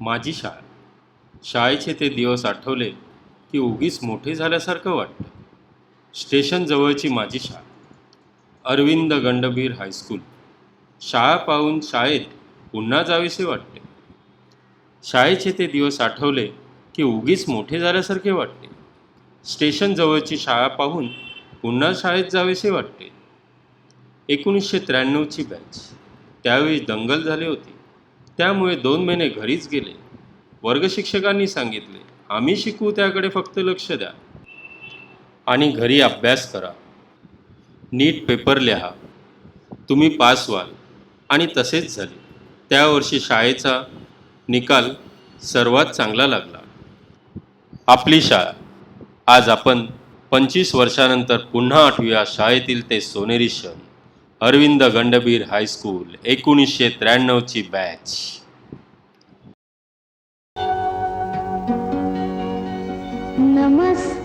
माझी शाळा. शाळेचे ते दिवस आठवले की उगीच मोठे झाल्यासारखं वाटतं. स्टेशन जवळची माझी शाळा. अरविंद गंडबीर हायस्कूल शाळा पाहून शाळेत पुन्हा जावेसे वाटते. शाळेचे ते दिवस आठवले की उगीच मोठे झाल्यासारखे वाटते. स्टेशन जवळची शाळा पाहून पुन्हा शाळेत जावेसे वाटते. एकोणीसशे त्र्याण्णवची बॅच त्यावेळी दंगल झाली होती. त्यामुळे दोन महिने घरीच गेले. वर्गशिक्षकांनी सांगितले आम्ही शिकू त्याकडे फक्त लक्ष द्या. आणि घरी अभ्यास करा. नीट पेपर लिहा. तुम्ही पास व्हाल. आणि तसेच झाले. त्या वर्षी शाळेचा निकाल सर्वात चांगला लागला. आपली शाळा. आज आपण पंचवीस वर्षानंतर पुन्हा आठवूया शाळेतील ते सोनेरी क्षण. अरविंद गंडबीर हायस्कूल एकोणीसशे त्र्याण्णवची बॅच नमस्कार.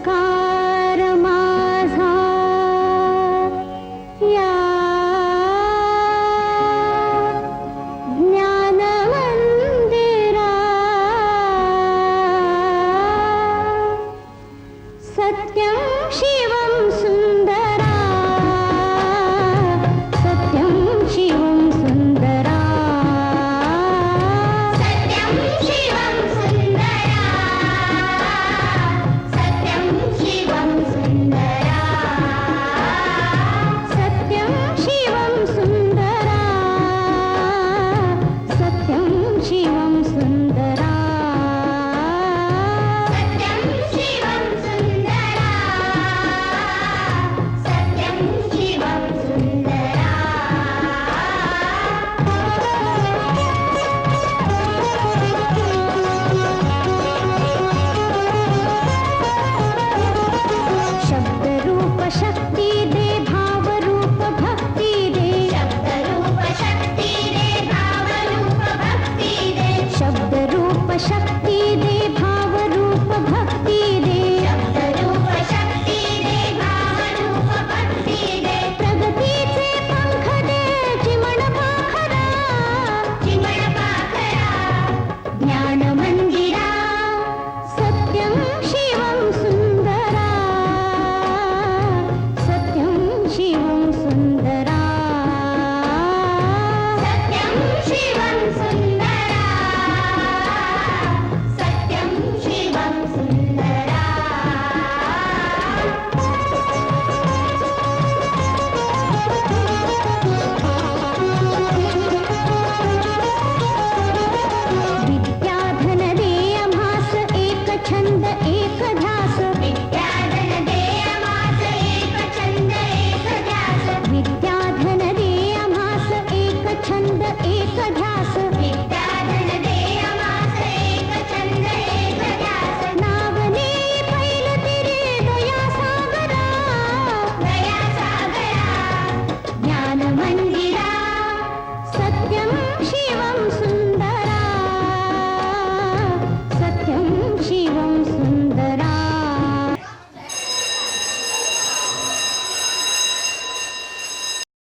Przyjmam